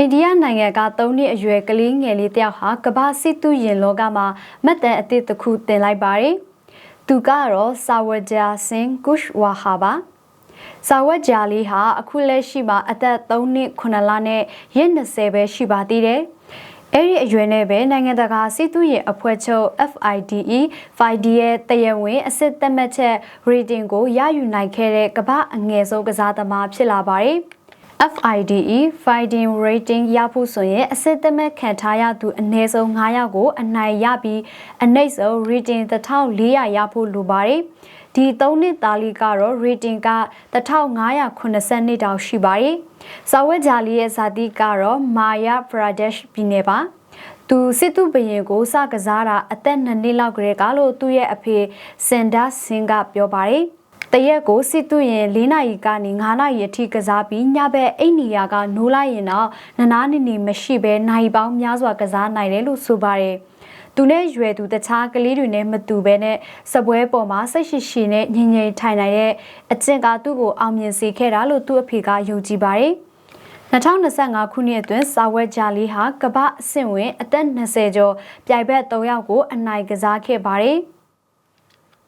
အိန္ဒိယနိုင်ငံက3နှစ်အရွယ်ကလေးငယ်လေးတစ်ယောက်ဟာကမ္ဘာစစ်သူရင်လောကမှာမှတ်တမ်းအသစ်တစ်ခုတင်လိုက်ပါတယ်။သူကတော့ဆာဝဂျာစင်ကုရှ်ဝါဟာပါ။ဆာဝဂျာလေးဟာအခုလက်ရှိမှာအသက်3နှစ်9လနဲ့ရက်20ပဲရှိပါသေးတယ်။အဲ့ဒီအရွယ်နဲ့ပဲနိုင်ငံတကာစစ်သူရင်အဖွဲ့ချုပ် FIDE 5D ရဲ့တရားဝင်အစစ်သက်မှတ်ချက် rating ကိုရယူနိုင်ခဲ့တဲ့ကမ္ဘာအငယ်ဆုံးကစားသမားဖြစ်လာပါတယ်။ FIDE Fighting Rating ရဖို့ဆိုရင်အစစ်သမက်ခံထားရသူအနည်းဆုံး9ယောက်ကိုအနိုင်ရပြီးအနှိမ့်ဆုံး rating 1400ရဖို့လိုပါတယ်။ဒီ3နှစ်သားလေးကတော့ rating က1580တောင်ရှိပါတယ်။စာဝတ်ဂျာလီရဲ့ဇာတိကတော့မာယာပရာဒက်ရှ်ပြည်နယ်ပါ။သူစစ်သူဘရင်ကိုစကစားတာအသက်2နှစ်လောက်ကလေးကလို့သူ့ရဲ့အဖေစင်ဒါဆင်ကပြောပါတယ်။ တရက်ကိုစစ်သူရင်၄နာရီကနေ9နာရီအထိကစားပြီးညဘက်အိတ်နေရကနိုးလိုက်ရင်တော့နနာနေနေမရှိဘဲနိုင်ပေါင်းများစွာကစားနိုင်တယ်လို့ဆိုပါတယ်။သူနဲ့ရွယ်သူတခြားကလေးတွေနဲ့မတူဘဲနဲ့စပွဲပေါ်မှာစိတ်ရှိရှိနဲ့ငြိမ်ငြိမ်ထိုင်နိုင်တဲ့အကျင့်ကသူ့ကိုအောင်မြင်စေခဲ့တာလို့သူ့အဖေကယုံကြည်ပါတယ်။2025ခုနှစ်အတွင်းစာဝဲဂျာလီဟာကမ္ဘာအဆင့်ဝင်အသက်20ကျော်ပြိုင်ဘက်3ယောက်ကိုအနိုင်ကစားခဲ့ပါတယ်။